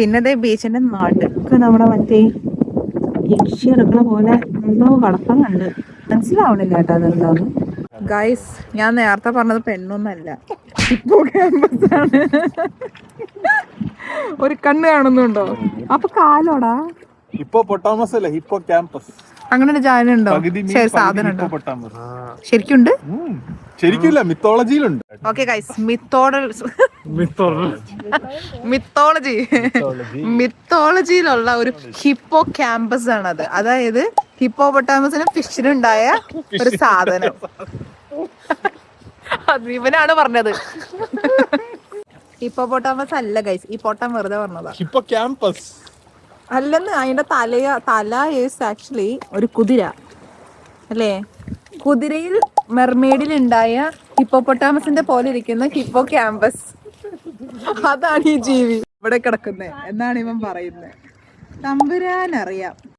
പിന്നെ ദേ ബീച്ചിന്റെ നടുക്ക് നമ്മുടെ മറ്റേ യക്ഷി പോലെ എന്തോ കടക്കുന്നുണ്ട് മനസ്സിലാവണില്ല കേട്ടോ അതെന്താന്ന്. ഗൈസ് ഞാൻ നേരത്തെ പറഞ്ഞത് പെണ്ണൊന്നല്ല. ഇപ്പോ ക്യാമ്പസ് ആണ്. ഒരു കണ്ണ് കാണുന്നുണ്ടോ? അപ്പൊ കാലോടാ. ഇപ്പോ പൊട്ടാമസ് അല്ലേ? Hippocampus. അങ്ങനെ ഒരു ജാനുണ്ടോ ശരി സാധനം ശരിക്കുണ്ട്. ശരിക്കില്ല മിത്തോളജിയിലുണ്ട്. ഓക്കെ ഗൈസ് മിത്തോള മിത്തോളജി മിത്തോളജിയിലുള്ള ഒരു ഹിപ്പോ ക്യാമ്പസ് ആണത്. അതായത് ഹിപ്പോ പൊട്ടാമസിന് ഫിഷിനുണ്ടായ ഒരു സാധനം. അത് ഇവനാണ് പറഞ്ഞത്. ഹിപ്പോ പൊട്ടാമസ് അല്ല ഗൈസ് ഈ പൊട്ടാൻ വെറുതെ പറഞ്ഞതാ. ഹിപ്പോ ക്യാമ്പസ് അല്ലെന്ന് അതിന്റെ തലയ തല ഈസ് ആക്ച്വലി ഒരു കുതിര. അല്ലേ? കുതിരയിൽ മെർമെയ്ഡിൽ ഉണ്ടായ ഹിപ്പോപ്പൊട്ടാമസിന്റെ പോലെ ഇരിക്കുന്ന ഹിപ്പോ ക്യാമ്പസ്. അതാണ് ഈ ജീവി ഇവിടെ കിടക്കുന്നത് എന്നാണ് ഇവൻ പറയുന്നത് തമ്പുരാൻ അറിയാം